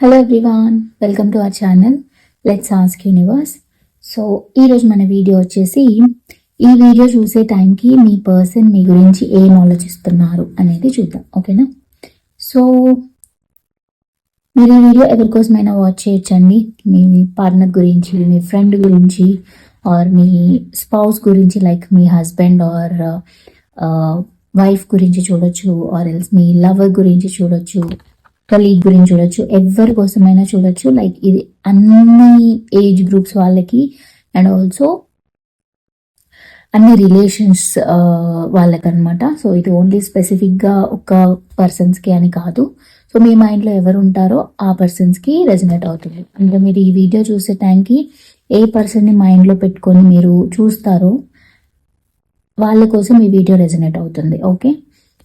Hello everyone welcome to our channel let's ask universe so ఈరోజు మన video వచ్చేసి ఈ వీడియో చూసే టైంకి మీ పర్సన్ మీ గురించి ఏం ఆలోచిస్తున్నారు అనేది చూద్దాం ఓకేనా సో మీరు ఈ వీడియో ఎవరికోసమైనా వాచ్ చేయొచ్చండి? మీ పార్ట్నర్ గురించి మీ ఫ్రెండ్ గురించి ఆర్ మీ స్పౌస్ గురించి లైక్ మీ హస్బెండ్ ఆర్ వైఫ్ గురించి చూడొచ్చు ఆర్ ఎల్స్ మీ లవర్ గురించి చూడొచ్చు. కలీగ్ గురించి చూడొచ్చు ఎవరి కోసమైనా చూడొచ్చు. లైక్ ఇది అన్ని ఏజ్ గ్రూప్స్ వాళ్ళకి అండ్ ఆల్సో అన్ని రిలేషన్స్ uh, వాళ్ళకనమాట సో ఇది ఓన్లీ స్పెసిఫిక్గా ఒక పర్సన్స్కి అని కాదు. సో మీ మైండ్లో ఎవరు ఉంటారో ఆ పర్సన్స్కి రెజనేట్ అవుతుంది. అంటే మీరు ఈ వీడియో చూసే టైంకి ఏ పర్సన్ని మైండ్లో పెట్టుకొని మీరు చూస్తారో వాళ్ళ కోసం ఈ వీడియో రెజనేట్ అవుతుంది. ఓకే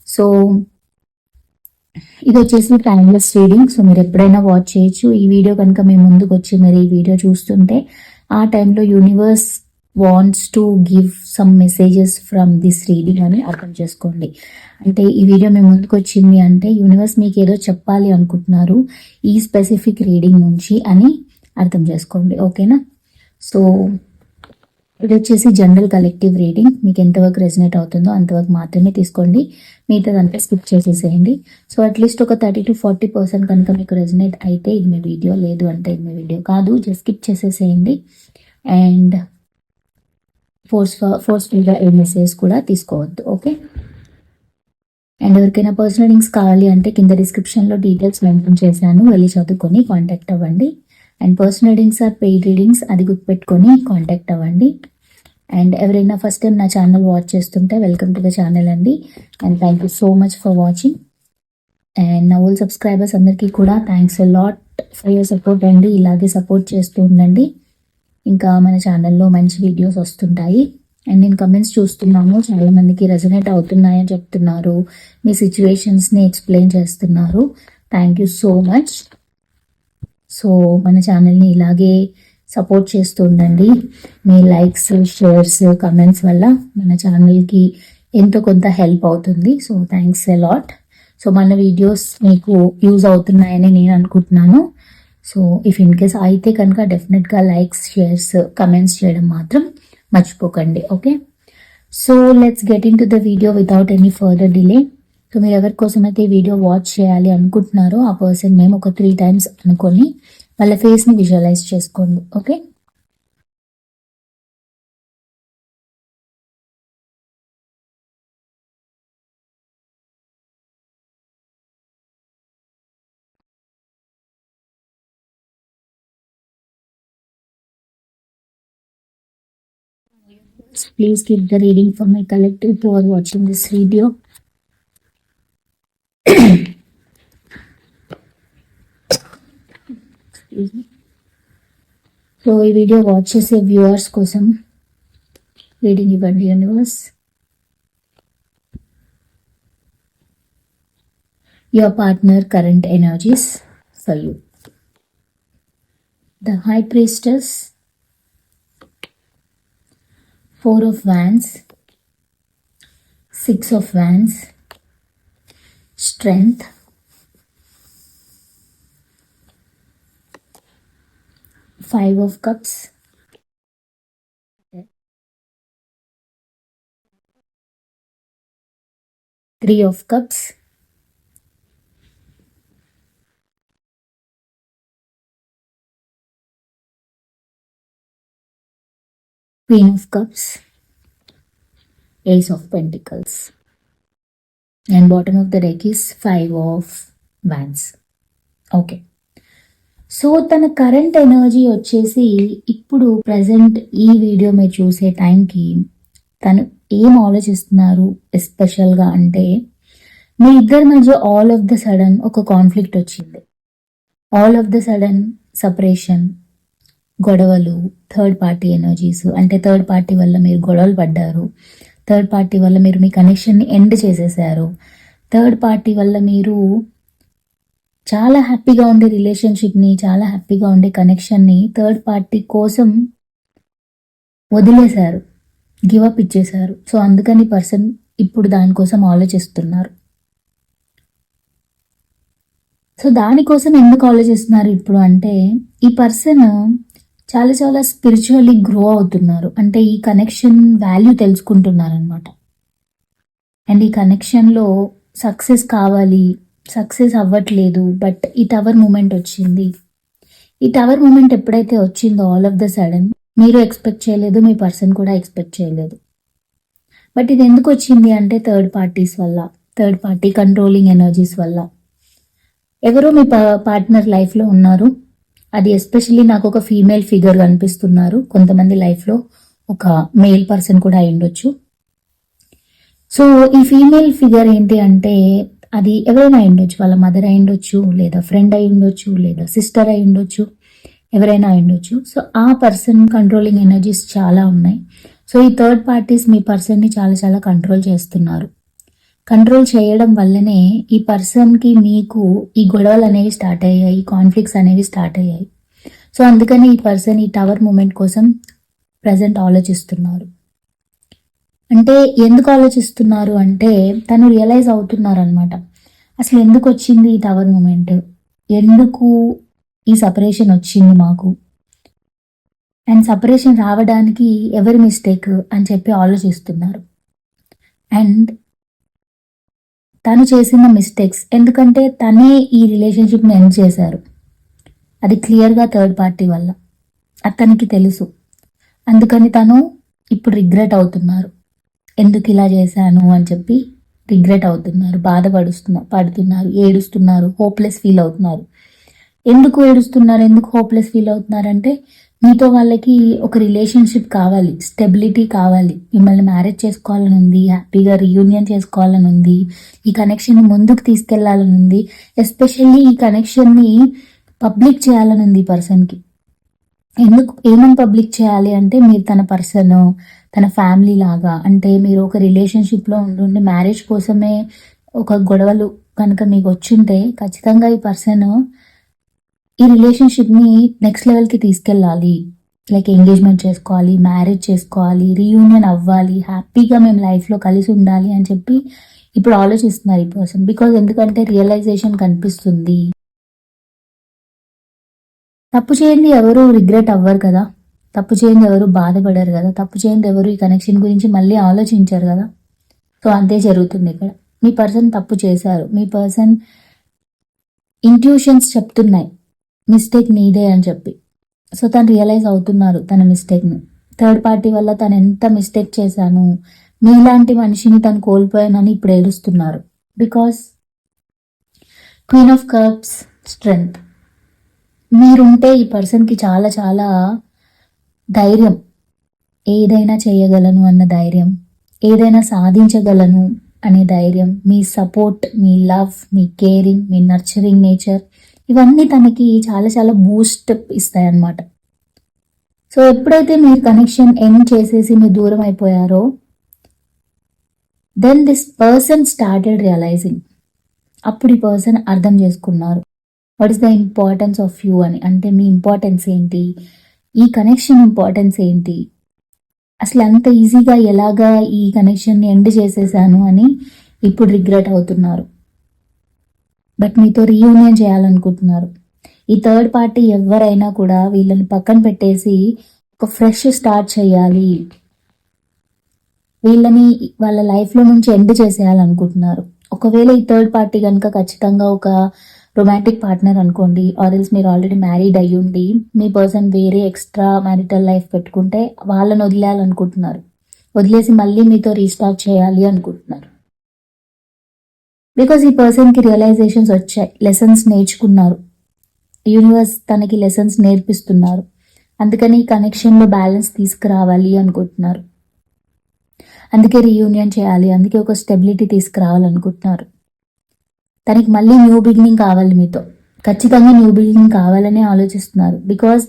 సో ఇది వచ్చేసి టైమ్లెస్ రీడింగ్ సో మీరు ఎప్పుడైనా వాచ్ చేయొచ్చు. ఈ వీడియో కనుక మీ ముందుకు వచ్చి మీరు ఈ వీడియో చూస్తుంటే ఆ టైంలో universe wants to give some messages from this reading అని అర్థం చేసుకోండి. అంటే ఈ వీడియో మీ ముందుకు వచ్చింది అంటే యూనివర్స్ మీకు ఏదో చెప్పాలి అనుకుంటున్నారు ఈ స్పెసిఫిక్ రీడింగ్ నుంచి అని అర్థం చేసుకోండి. ఓకేనా సో ఇది వచ్చేసి జనరల్ కలెక్టివ్ రీడింగ్ మీకు ఎంతవరకు రెజినేట్ అవుతుందో అంతవరకు మాత్రమే తీసుకోండి. మిగతాదంతా స్కిప్ చేసేసేయండి. సో అట్లీస్ట్ ఒక థర్టీ టు ఫార్టీ పర్సెంట్ కనుక మీకు రెజినేట్ అయితే ఇది మీ వీడియో లేదు అంటే ఇది మీ వీడియో కాదు. జస్ట్ స్కిప్ చేసేసేయండి. అండ్ ఫోర్స్ ఫోర్స్ఫుల్గా ఏ మెసేజ్ కూడా తీసుకోవద్దు. ఓకే అండ్ ఎవరికైనా పర్సనల్ లింక్స్ కావాలి అంటే కింద డిస్క్రిప్షన్లో డీటెయిల్స్ మెన్షన్ చేశాను. వెళ్ళి చదువుకొని కాంటాక్ట్ అవ్వండి. And personal readings or paid readings అది గుర్తుపెట్టుకొని కాంటాక్ట్ అవ్వండి. అండ్ ఎవరైనా ఫస్ట్ టైం నా ఛానల్ వాచ్ చేస్తుంటే వెల్కమ్ టు ద ఛానల్ అండి. And thank you so much for watching and నా ఓల్ సబ్స్క్రైబర్స్ అందరికీ కూడా thanks lot for your support అండి. ఇలాగే సపోర్ట్ చేస్తూ ఉండండి. ఇంకా మన ఛానల్లో మంచి వీడియోస్ వస్తుంటాయి. అండ్ నేను కమెంట్స్ చూస్తున్నాము చాలా మందికి రెజనేట్ అవుతున్నాయని చెప్తున్నారు. మీ సిచ్యువేషన్స్ని ఎక్స్ప్లెయిన్ చేస్తున్నారు. Thank you so much so మన ఛానల్ని ఇలాగే సపోర్ట్ చేస్తూ ఉండండి మీ లైక్స్ షేర్స్ కమెంట్స్ వల్ల మన ఛానల్కి ఎంతో కొంత హెల్ప్ అవుతుంది. సో థ్యాంక్స్ లాట్ సో మన వీడియోస్ మీకు యూజ్ అవుతున్నాయని నేను అనుకుంటున్నాను. సో ఇఫ్ ఇన్ కేస్ అయితే కనుక డెఫినెట్గా లైక్స్ షేర్స్ కమెంట్స్ చేయడం మాత్రం మర్చిపోకండి. Okay so let's get into the video without any further delay so మీరు ఎవరి కోసం అయితే ఈ వీడియో వాచ్ చేయాలి అనుకుంటున్నారో ఆ పర్సన్ మేము ఒక త్రీ టైమ్స్ అనుకొని వాళ్ళ ఫేస్ని విజువలైజ్ చేసుకోండి okay Please keep the reading for my collective who are watching this video. So ఈ వీడియో వాచ్ చేసే వ్యూవర్స్ కోసం రీడింగ్ ఇవ్వండి universe your partner current energies for you the high priestess four of wands six of wands strength five of cups. Three of cups. Queen of Cups, Ace of Pentacles, and bottom of the deck is Five of Wands. Okay so తన current energy వచ్చేసి ఇప్పుడు present ఈ video మీరు చూసే టైంకి తను ఏం ఆలోచిస్తున్నారు ఎస్పెషల్గా అంటే మీ ఇద్దరి మధ్య ఆల్ ఆఫ్ ద సడన్ ఒక కాన్ఫ్లిక్ట్ వచ్చింది. All of the sudden separation గొడవలు థర్డ్ పార్టీ ఎనర్జీస్ అంటే థర్డ్ పార్టీ వల్ల మీరు గొడవలు పడ్డారు థర్డ్ పార్టీ వల్ల మీరు మీ కనెక్షన్ని ఎండ్ చేసేసారు థర్డ్ పార్టీ వల్ల మీరు చాలా హ్యాపీగా ఉండే రిలేషన్షిప్ని చాలా హ్యాపీగా ఉండే కనెక్షన్ని థర్డ్ పార్టీ కోసం వదిలేశారు. గివ్ అప్ ఇచ్చేశారు. సో అందుకని పర్సన్ ఇప్పుడు దానికోసం ఆలోచిస్తున్నారు. సో దానికోసం ఎందుకు ఆలోచిస్తున్నారు ఇప్పుడు అంటే ఈ పర్సన్ చాలా చాలా స్పిరిచువల్లీ గ్రో అవుతున్నారు. అంటే ఈ కనెక్షన్ వాల్యూ తెలుసుకుంటున్నారు అనమాట అండ్ ఈ కనెక్షన్లో సక్సెస్ కావాలి సక్సెస్ అవ్వట్లేదు బట్ ఈ టవర్ మూమెంట్ వచ్చింది. ఈ టవర్ మూమెంట్ ఎప్పుడైతే వచ్చిందో ఆల్ ఆఫ్ ద సడన్ మీరు ఎక్స్పెక్ట్ చేయలేదు మీ పర్సన్ కూడా ఎక్స్పెక్ట్ చేయలేదు. బట్ ఇది ఎందుకు వచ్చింది అంటే థర్డ్ పార్టీస్ వల్ల థర్డ్ పార్టీ కంట్రోలింగ్ ఎనర్జీస్ వల్ల. ఎవరో మీ పార్ట్నర్ లైఫ్లో ఉన్నారు. అది ఎస్పెషల్లీ నాకు ఒక ఫీమేల్ ఫిగర్ కనిపిస్తున్నారు. కొంతమంది లైఫ్లో ఒక మేల్ పర్సన్ కూడా అయి ఉండొచ్చు సో ఈ ఫీమేల్ ఫిగర్ ఏంటి అంటే అది ఎవరైనా అయి ఉండొచ్చు వాళ్ళ మదర్ అయి ఉండొచ్చు లేదా ఫ్రెండ్ అయి ఉండొచ్చు లేదా సిస్టర్ అయి ఉండొచ్చు ఎవరైనా అయి ఉండొచ్చు సో ఆ పర్సన్ కంట్రోలింగ్ ఎనర్జీస్ చాలా ఉన్నాయి. సో ఈ థర్డ్ పార్టీస్ మీ పర్సన్ని చాలా చాలా కంట్రోల్ చేస్తున్నారు. కంట్రోల్ చేయడం వల్లనే ఈ పర్సన్కి మీకు ఈ గొడవలు అనేవి స్టార్ట్ అయ్యాయి కాన్ఫ్లిక్ట్స్ అనేవి స్టార్ట్ అయ్యాయి. సో అందుకని ఈ పర్సన్ ఈ టవర్ మూమెంట్ కోసం ప్రజెంట్ ఆలోచిస్తున్నారు. అంటే ఎందుకు ఆలోచిస్తున్నారు అంటే తను రియలైజ్ అవుతున్నారు అనమాట అసలు ఎందుకు వచ్చింది ఈ టవర్ మూమెంట్ ఎందుకు ఈ సపరేషన్ వచ్చింది మాకు? అండ్ సపరేషన్ రావడానికి ఎవరి మిస్టేక్ అని చెప్పి ఆలోచిస్తున్నారు. అండ్ తను చేసిన మిస్టేక్స్ ఎందుకంటే తనే ఈ రిలేషన్షిప్ని ఎండ్ చేశారు. అది క్లియర్గా థర్డ్ పార్టీ వల్ల. అతనికి తెలుసు. అందుకని తను ఇప్పుడు రిగ్రెట్ అవుతున్నారు. ఎందుకు ఇలా చేశాను అని చెప్పి రిగ్రెట్ అవుతున్నారు బాధపడుస్తున్నారు పడుతున్నారు ఏడుస్తున్నారు హోప్లెస్ ఫీల్ అవుతున్నారు. ఎందుకు ఏడుస్తున్నారు ఎందుకు హోప్లెస్ ఫీల్ అవుతున్నారంటే మీతో వాళ్ళకి ఒక రిలేషన్షిప్ కావాలి స్టెబిలిటీ కావాలి. మిమ్మల్ని మ్యారేజ్ చేసుకోవాలని ఉంది హ్యాపీగా రీయూనియన్ చేసుకోవాలని ఉంది ఈ కనెక్షన్ని ముందుకు తీసుకెళ్ళాలని ఉంది ఎస్పెషల్లీ ఈ కనెక్షన్ని పబ్లిక్ చేయాలని ఉంది పర్సన్కి ఎందుకు ఏమని పబ్లిక్ చేయాలి అంటే మీరు తన పర్సన్ తన ఫ్యామిలీ లాగా. అంటే మీరు ఒక రిలేషన్షిప్లో ఉండి మ్యారేజ్ కోసమే ఒక గొడవలు కనుక మీకు వచ్చింటే ఖచ్చితంగా ఈ పర్సన్ ఈ రిలేషన్షిప్ని నెక్స్ట్ లెవెల్కి తీసుకెళ్ళాలి. లైక్ ఎంగేజ్మెంట్ చేసుకోవాలి మ్యారేజ్ చేసుకోవాలి రీయూనియన్ అవ్వాలి హ్యాపీగా మేము లైఫ్లో కలిసి ఉండాలి అని చెప్పి ఇప్పుడు ఆలోచిస్తున్నారు ఈ పర్సన్ బికాజ్ ఎందుకంటే రియలైజేషన్ కనిపిస్తుంది. తప్పు చేయండి ఎవరు రిగ్రెట్ అవ్వరు కదా. తప్పు చేయండి ఎవరు? బాధపడరు కదా. తప్పు చేయండి ఎవరు? ఈ కనెక్షన్ గురించి మళ్ళీ ఆలోచించారు కదా. సో అంతే జరుగుతుంది ఇక్కడ. మీ పర్సన్ తప్పు చేశారు. మీ పర్సన్ ఇంట్యూషన్స్ చెప్తున్నాయి. మిస్టేక్ నీదే అని చెప్పి. సో తను రియలైజ్ అవుతున్నారు తన మిస్టేక్ని థర్డ్ పార్టీ వల్ల తను ఎంత మిస్టేక్ చేశాను? మీలాంటి మనిషిని తను కోల్పోయానని ఇప్పుడు ఏడుస్తున్నారు. Because queen of cups strength మీరుంటే ఈ పర్సన్కి చాలా చాలా ధైర్యం. ఏదైనా చేయగలను అన్న ధైర్యం. ఏదైనా సాధించగలను అనే ధైర్యం. మీ సపోర్ట్ మీ లవ్ మీ కేరింగ్ మీ నర్చరింగ్ నేచర్ ఇవన్నీ తనకి చాలా చాలా బూస్ట్ ఇస్తాయి అన్నమాట సో ఎప్పుడైతే మీరు కనెక్షన్ ఎండ్ చేసేసి మీరు దూరం అయిపోయారో then this person started realizing అప్పుడు ఈ పర్సన్ అర్థం చేసుకున్నారు. What is the importance of you అని. అంటే మీ ఇంపార్టెన్స్ ఏంటి? ఈ కనెక్షన్ ఇంపార్టెన్స్ ఏంటి? అసలు అంత ఈజీగా ఎలాగా ఈ కనెక్షన్ని ఎండ్ చేసేసాను అని ఇప్పుడు రిగ్రెట్ అవుతున్నారు. బట్ మీతో రీయూనియన్ చేయాలనుకుంటున్నారు. ఈ థర్డ్ పార్టీ ఎవరైనా కూడా వీళ్ళని పక్కన పెట్టేసి ఒక ఫ్రెష్ స్టార్ట్ చేయాలి. వీళ్ళని వాళ్ళ లైఫ్లో నుంచి ఎండ్ చేసేయాలనుకుంటున్నారు. ఒకవేళ ఈ థర్డ్ పార్టీ కనుక ఖచ్చితంగా ఒక రొమాంటిక్ పార్ట్నర్ అనుకోండి ఆర్ఎల్స్ మీరు ఆల్రెడీ మ్యారీడ్ అయ్యుండి మీ పర్సన్ వేరే ఎక్స్ట్రా మ్యారిటల్ లైఫ్ పెట్టుకుంటే వాళ్ళని వదిలేయాలనుకుంటున్నారు. వదిలేసి మళ్ళీ మీతో రీస్టార్ట్ చేయాలి అనుకుంటున్నారు. బికాజ్ ఈ పర్సన్కి రియలైజేషన్స్ వచ్చాయి లెసన్స్ నేర్చుకున్నారు. యూనివర్స్ తనకి లెసన్స్ నేర్పిస్తున్నారు. అందుకని ఈ కనెక్షన్లో బ్యాలెన్స్ తీసుకురావాలి అనుకుంటున్నారు. అందుకే రీయూనియన్ చేయాలి అందుకే ఒక స్టెబిలిటీ తీసుకురావాలనుకుంటున్నారు. తనకి మళ్ళీ న్యూ బిగినింగ్ కావాలి మీతో. ఖచ్చితంగా న్యూ బిగినింగ్ కావాలని ఆలోచిస్తున్నారు. బికాజ్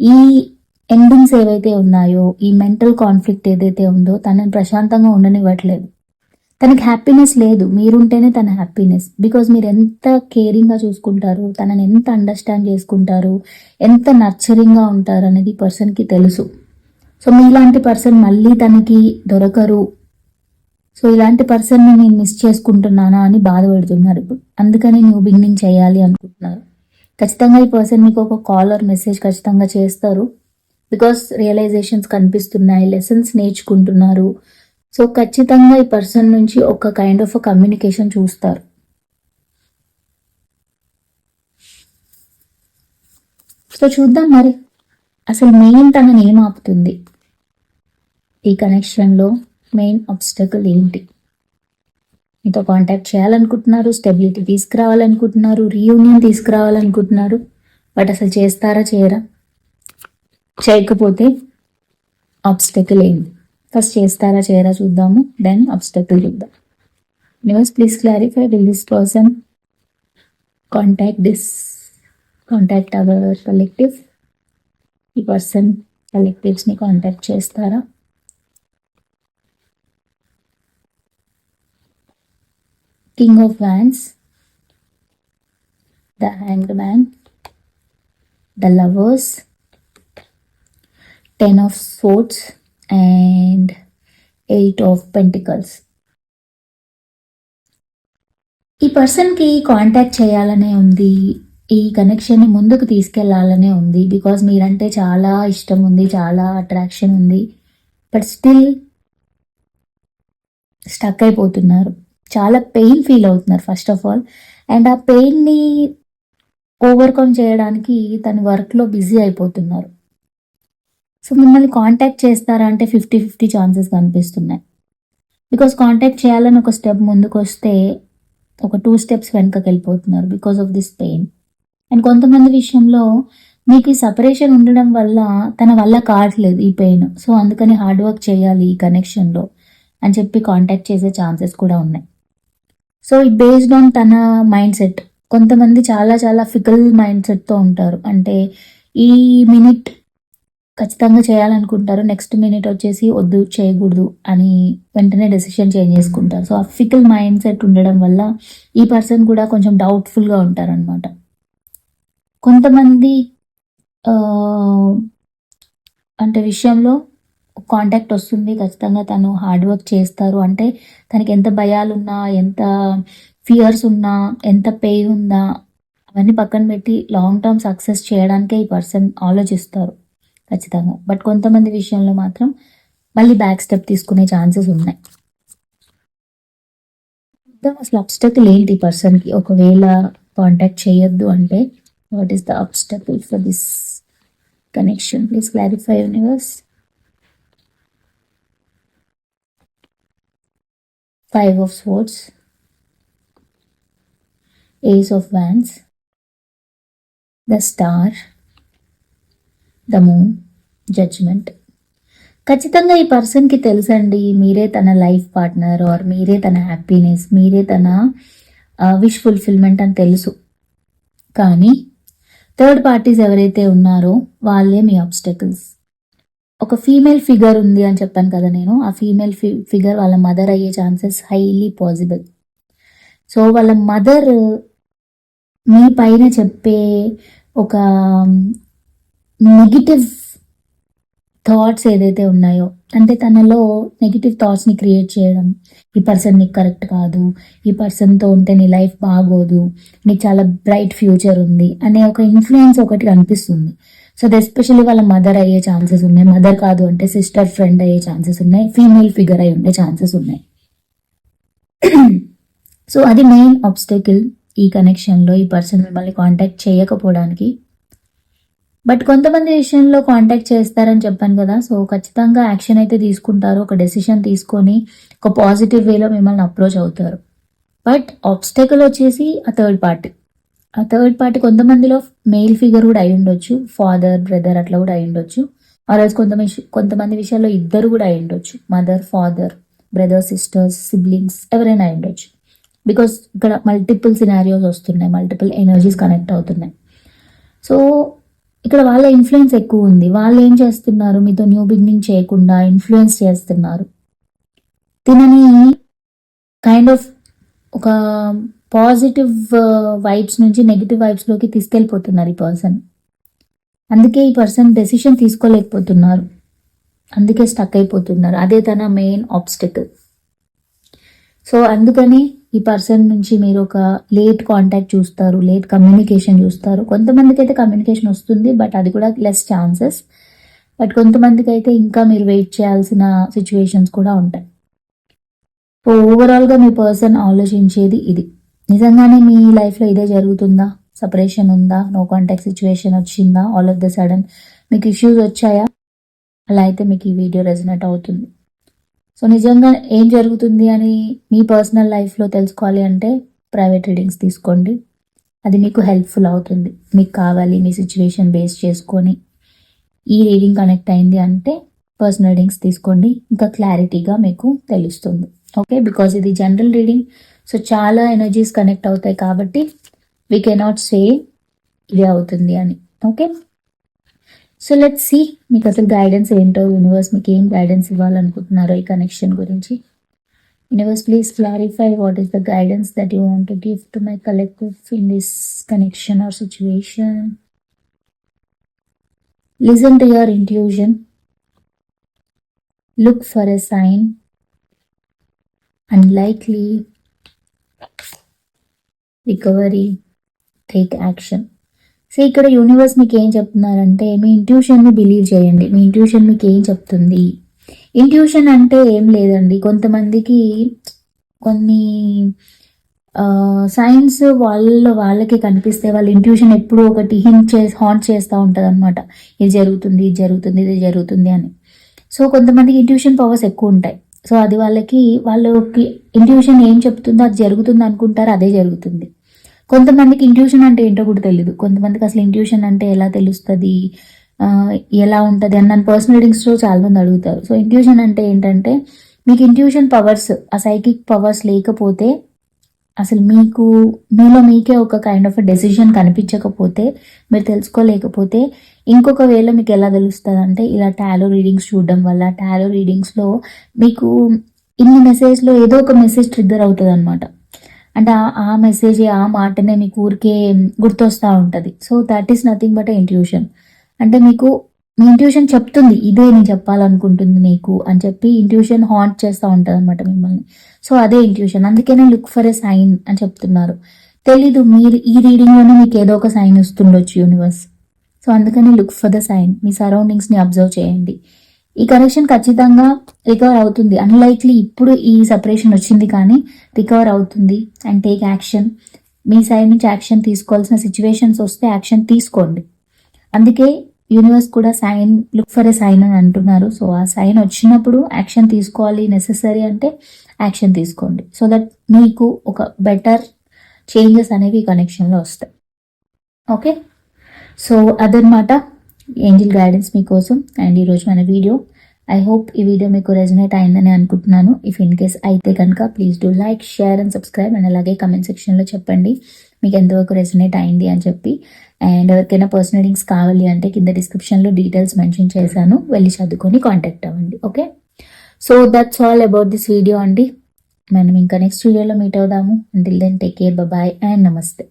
ఈ ఎండింగ్స్ ఏవైతే ఉన్నాయో ఈ మెంటల్ కాన్ఫ్లిక్ట్ ఏదైతే ఉందో తనని ప్రశాంతంగా ఉండనివ్వట్లేదు. తనకి హ్యాపీనెస్ లేదు. మీరుంటేనే తన హ్యాపీనెస్ బికాజ్ మీరు ఎంత కేరింగ్గా చూసుకుంటారు తనని ఎంత అండర్స్టాండ్ చేసుకుంటారు ఎంత నర్చరింగ్గా ఉంటారు అనేది పర్సన్కి తెలుసు. సో మీలాంటి పర్సన్ మళ్ళీ తనకి దొరకరు. సో ఇలాంటి పర్సన్ని నేను మిస్ చేసుకుంటున్నానా అని బాధపడుతున్నారు ఇప్పుడు. అందుకని న్యూ బిగినింగ్ చేయాలి అనుకుంటున్నారు. ఖచ్చితంగా ఈ పర్సన్ మీకు ఒక కాల్ ఆర్ మెసేజ్ ఖచ్చితంగా చేస్తారు. బికాస్ రియలైజేషన్స్ కనిపిస్తున్నాయి లెసన్స్ నేర్చుకుంటున్నారు. సో ఖచ్చితంగా ఈ పర్సన్ నుంచి ఒక కైండ్ ఆఫ్ కమ్యూనికేషన్ చూస్తారు. సో చూద్దాం మరి. అసలు మెయిన్ తనని ఏం ఆపుతుంది? ఈ కనెక్షన్లో మెయిన్ అబ్స్టకల్ ఏంటి? మీతో కాంటాక్ట్ చేయాలనుకుంటున్నారు స్టెబిలిటీ తీసుకురావాలనుకుంటున్నారు రీయూనియన్ తీసుకురావాలనుకుంటున్నారు బట్ అసలు చేస్తారా చేయరా? చేయకపోతే అబ్స్టకల్ ఏంటి? ఫస్ట్ చేస్తారా చేయరా చూద్దాము దెన్ అబ్స్టకల్ చూద్దాం. News please clarify will this person. Contact this contact our collective. ఈ పర్సన్ కలెక్టివ్స్ని కాంటాక్ట్ చేస్తారా? King of wands the hanged man the lovers ten of swords and eight of pentacles ఈ పర్సన్కి contact చేయాలనే ఉంది. ఈ కనెక్షన్ని ముందుకు తీసుకెళ్ళాలనే ఉంది. బికాజ్ మీరంటే చాలా ఇష్టం ఉంది చాలా అట్రాక్షన్ ఉంది. బట్ స్టిల్ స్టక్ అయిపోతున్నారు. చాలా పెయిన్ ఫీల్ అవుతున్నారు ఫస్ట్ ఆఫ్ ఆల్ అండ్ ఆ పెయిన్ని ఓవర్కమ్ చేయడానికి తన వర్క్లో బిజీ అయిపోతున్నారు. సో మిమ్మల్ని కాంటాక్ట్ చేస్తారా అంటే ఫిఫ్టీ ఫిఫ్టీ ఛాన్సెస్ కనిపిస్తున్నాయి. బికాస్ కాంటాక్ట్ చేయాలని ఒక స్టెప్ ముందుకు వస్తే ఒక టూ స్టెప్స్ వెనకకి వెళ్ళిపోతున్నారు because of this pain and కొంతమంది విషయంలో మీకు ఈ సపరేషన్ ఉండడం వల్ల తన వల్ల కావట్లేదు ఈ పెయిన్ సో అందుకని హార్డ్ వర్క్ చేయాలి ఈ కనెక్షన్లో అని చెప్పి కాంటాక్ట్ చేసే ఛాన్సెస్ కూడా ఉన్నాయి. సో ఇట్ బేస్డ్ ఆన్ తన మైండ్ సెట్ కొంతమంది చాలా చాలా ఫికల్ మైండ్ సెట్తో ఉంటారు. అంటే ఈ మినిట్ ఖచ్చితంగా చేయాలనుకుంటారు. నెక్స్ట్ మినిట్ వచ్చేసి వద్దు చేయకూడదు అని వెంటనే డెసిషన్ చేంజ్ చేసుకుంటారు. సో ఆ ఫికల్ మైండ్ సెట్ ఉండడం వల్ల ఈ పర్సన్ కూడా కొంచెం డౌట్ఫుల్గా ఉంటారనమాట కొంతమంది అంటే విషయంలో కాంటాక్ట్ వస్తుంది. ఖచ్చితంగా తను హార్డ్ వర్క్ చేస్తారు. అంటే తనకి ఎంత భయాలున్నా ఎంత ఫియర్స్ ఉన్నా ఎంత పే ఉందా అవన్నీ పక్కన పెట్టి లాంగ్ టర్మ్ సక్సెస్ చేయడానికే ఈ పర్సన్ ఆలోచిస్తారు. ఖచ్చితంగా. బట్ కొంతమంది విషయంలో మాత్రం మళ్ళీ బ్యాక్ స్టెప్ తీసుకునే ఛాన్సెస్ ఉన్నాయి. అసలు అబ్స్టకిల్ ఏంటి ఈ పర్సన్కి ఒకవేళ కాంటాక్ట్ చేయొద్దు అంటే what is the obstacle for this connection please clarify universe five of swords ace of wands the star the moon judgement ఖచ్చితంగా ఈ పర్సన్కి తెలుసండి మీరే తన లైఫ్ పార్ట్నర్ ఆర్ మీరే తన హ్యాపీనెస్ మీరే తన విష్ ఫుల్ఫిల్మెంట్ అని తెలుసు. కానీ థర్డ్ పార్టీస్ ఎవరైతే ఉన్నారో వాళ్ళే మీ ఆబ్స్టకల్స్ ఒక ఫీమేల్ ఫిగర్ ఉంది అని చెప్పాను కదా నేను. ఆ ఫీమేల్ ఫిగర్ వాళ్ళ మదర్ అయ్యే ఛాన్సెస్ హైలీ పాసిబుల్ సో వాళ్ళ మదర్ మీ పైన చెప్పే ఒక um, నెగిటివ్ థాట్స్ ఏదైతే ఉన్నాయో అంటే తనలో నెగిటివ్ థాట్స్ని క్రియేట్ చేయడం ఈ పర్సన్ నీకు కరెక్ట్ కాదు ఈ పర్సన్తో ఉంటే నీ లైఫ్ బాగోదు నీకు చాలా బ్రైట్ ఫ్యూచర్ ఉంది అనే ఒక ఇన్ఫ్లుయెన్స్ ఒకటి కనిపిస్తుంది. సో అది ఎస్పెషల్లీ వాళ్ళ మదర్ అయ్యే ఛాన్సెస్ ఉన్నాయి. మదర్ కాదు అంటే సిస్టర్ ఫ్రెండ్ అయ్యే ఛాన్సెస్ ఉన్నాయి. ఫీమేల్ ఫిగర్ అయి ఉండే ఛాన్సెస్ ఉన్నాయి. సో అది మెయిన్ ఆబ్స్టెకిల్ ఈ కనెక్షన్లో ఈ పర్సన్ మిమ్మల్ని కాంటాక్ట్ చేయకపోవడానికి. బట్ కొంతమంది విషయంలో కాంటాక్ట్ చేస్తారని చెప్పాను కదా. సో ఖచ్చితంగా యాక్షన్ అయితే తీసుకుంటారు. ఒక డెసిషన్ తీసుకొని ఒక పాజిటివ్ వేలో మిమ్మల్ని అప్రోచ్ అవుతారు. బట్ ఆబ్స్టకల్ వచ్చేసి ఆ థర్డ్ పార్టీ ఆ థర్డ్ పార్టీ కొంతమందిలో మెయిల్ ఫిగర్ కూడా అయి ఉండొచ్చు ఫాదర్ బ్రదర్ అట్లా కూడా అయి ఉండొచ్చు. ఆర్ఎల్స్ కొంతమంది కొంతమంది విషయాల్లో ఇద్దరు కూడా అయి ఉండొచ్చు. Mother father brother sisters siblings ఎవరైనా అయి ఉండొచ్చు. బికాస్ ఇక్కడ మల్టిపుల్ సినారియోస్ వస్తున్నాయి మల్టిపుల్ ఎనర్జీస్ కనెక్ట్ అవుతున్నాయి. సో ఇక్కడ వాళ్ళ ఇన్ఫ్లుయెన్స్ ఎక్కువ ఉంది. వాళ్ళు ఏం చేస్తున్నారు? మీతో న్యూ బిగినింగ్ చేయకుండా ఇన్ఫ్లుయెన్స్ చేస్తున్నారు. తినని కైండ్ ఆఫ్ ఒక పాజిటివ్ వైబ్స్ నుంచి నెగిటివ్ వైబ్స్లోకి తీసుకెళ్ళిపోతున్నారు ఈ పర్సన్. అందుకే ఈ పర్సన్ డెసిషన్ తీసుకోలేకపోతున్నారు. అందుకే స్టక్ అయిపోతున్నారు. అదే తన మెయిన్ ఆబ్స్టికల్. సో అందుకని ఈ పర్సన్ నుంచి మీరు ఒక లేట్ కాంటాక్ట్ చూస్తారు లేట్ కమ్యూనికేషన్ చూస్తారు. కొంతమందికి అయితే కమ్యూనికేషన్ వస్తుంది బట్ అది కూడా లెస్ ఛాన్సెస్. బట్ కొంతమందికి అయితే ఇంకా మీరు వెయిట్ చేయాల్సిన సిచ్యువేషన్స్ కూడా ఉంటాయి. సో ఓవరాల్గా మీ పర్సన్ ఆలోచించేది ఇది. నిజంగానే మీ లైఫ్లో ఇదే జరుగుతుందా? సపరేషన్ ఉందా? నో కాంటాక్ట్ సిచ్యువేషన్ వచ్చిందా? ఆల్ ఆఫ్ ద సడన్ మీకు ఇష్యూస్ వచ్చాయా? అలా అయితే మీకు ఈ వీడియో రెజనేట్ అవుతుంది. సో నిజంగా ఏం జరుగుతుంది అని మీ పర్సనల్ లైఫ్లో తెలుసుకోవాలి అంటే ప్రైవేట్ రీడింగ్స్ తీసుకోండి. అది మీకు హెల్ప్ఫుల్ అవుతుంది. మీకు కావాలి మీ సిచ్యువేషన్ బేస్ చేసుకొని ఈ రీడింగ్ కనెక్ట్ అయింది అంటే పర్సనల్ రీడింగ్స్ తీసుకోండి. ఇంకా క్లారిటీగా మీకు తెలుస్తుంది. ఓకే బికాజ్ ఇది జనరల్ రీడింగ్ సో చాలా ఎనర్జీస్ కనెక్ట్ అవుతాయి కాబట్టి వీ కెనాట్ సే ఇదే అవుతుంది అని. ఓకే సో లెట్ సి మీకు అసలు గైడెన్స్ ఏంటో యూనివర్స్ మీకు ఏం గైడెన్స్ ఇవ్వాలనుకుంటున్నారో ఈ కనెక్షన్ గురించి. Universe please clarify what is the guidance that you want to give to my collective in this connection or situation listen to your intuition look for a sign unlikely recovery take action. So ఇక్కడ universe మీకు ఏం చెప్తున్నారంటే మీ ఇంట్యూషన్ని believe చేయండి. మీ intuition మీకు ఏం చెప్తుంది? Intuition అంటే ఏం లేదండి. కొంతమందికి కొన్ని సైన్స్ వాళ్ళ వాళ్ళకి కనిపిస్తే వాళ్ళ ఇంట్యూషన్ ఎప్పుడూ ఒకటి హింట్ చేసి హాంట్ చేస్తూ ఉంటుంది అనమాట ఇది జరుగుతుంది ఇది జరుగుతుంది ఇది జరుగుతుంది అని. సో కొంతమందికి ఇంట్యూషన్ పవర్స్ ఎక్కువ ఉంటాయి సో అది వాళ్ళకి వాళ్ళకి ఇంట్యూషన్ ఏం చెప్తుందో అది జరుగుతుంది అనుకుంటారు అదే జరుగుతుంది. కొంతమందికి ఇంట్యూషన్ అంటే ఏంటో కూడా తెలియదు కొంతమందికి అసలు ఇంట్యూషన్ అంటే ఎలా తెలుస్తుంది ఎలా ఉంటుంది అని నన్ను పర్సనల్ రీడింగ్స్లో చాలామంది అడుగుతారు. సో ఇంట్యూషన్ అంటే ఏంటంటే మీకు ఇంట్యూషన్ పవర్స్ ఆ సైకిక్ పవర్స్ లేకపోతే అసలు మీకు మీలో మీకే ఒక కైండ్ ఆఫ్ డెసిషన్ కనిపించకపోతే మీరు తెలుసుకోలేకపోతే ఇంకొక వేలో మీకు ఎలా తెలుస్తుంది అంటే ఇలా టాలో రీడింగ్స్ చూడడం వల్ల టాలో రీడింగ్స్లో మీకు ఇన్ని మెసేజ్లో ఏదో ఒక మెసేజ్ ట్రిగ్గర్ అవుతుంది అనమాట అంటే ఆ మెసేజ్ ఆ మాటనే మీకు ఊరికే గుర్తొస్తూ ఉంటుంది. So that is nothing but intuition అంటే మీకు మీ ఇంట్యూషన్ చెప్తుంది ఇదే నేను చెప్పాలనుకుంటుంది నీకు అని చెప్పి ఇంట్యూషన్ హాంట్ చేస్తూ ఉంటుంది అనమాట మిమ్మల్ని. సో అదే ఇంట్యూషన్ అందుకనే లుక్ ఫర్ ఎ సైన్ అని చెప్తున్నారు. తెలీదు మీరు ఈ రీడింగ్లోనే మీకు ఏదో ఒక సైన్ వస్తుండొచ్చు యూనివర్స్ సో అందుకని లుక్ ఫర్ ద సైన్ మీ సరౌండింగ్స్ని అబ్జర్వ్ చేయండి. ఈ కనెక్షన్ ఖచ్చితంగా రికవర్ అవుతుంది. అన్లైక్లీ ఇప్పుడు ఈ సపరేషన్ వచ్చింది కానీ రికవర్ అవుతుంది అండ్ టేక్ యాక్షన్ మీ సైడ్ నుంచి యాక్షన్ తీసుకోవాల్సిన సిచ్యువేషన్స్ వస్తే యాక్షన్ తీసుకోండి. అందుకే యూనివర్స్ కూడా sign look for a sign అని అంటున్నారు. సో ఆ సైన్ వచ్చినప్పుడు యాక్షన్ తీసుకోవాలి నెససరీ అంటే యాక్షన్ తీసుకోండి. సో దట్ మీకు ఒక బెటర్ చేంజెస్ అనేవి కనెక్షన్లో వస్తాయి. ఓకే సో అదనమాట ఏంజిల్ గైడెన్స్ మీకోసం అండ్ ఈరోజు మన వీడియో ఐ హోప్ ఈ వీడియో మీకు రెజనేట్ అయిందని అనుకుంటున్నాను. ఇఫ్ ఇన్ కేస్ అయితే కనుక please do like share and subscribe and అలాగే కమెంట్ సెక్షన్లో చెప్పండి. మీకు ఎంతవరకు రెజనేట్ అయింది అని చెప్పి. అండ్ ఎవరికైనా పర్సనల్ లింక్స్ కావాలి అంటే కింద డిస్క్రిప్షన్లో డీటెయిల్స్ మెన్షన్ చేశాను. వెళ్ళి చదువుకొని కాంటాక్ట్ అవ్వండి. Okay so that's all about this video అండి. మనం ఇంకా నెక్స్ట్ వీడియోలో మీట్ అవుదాము. Until then take care bye and నమస్తే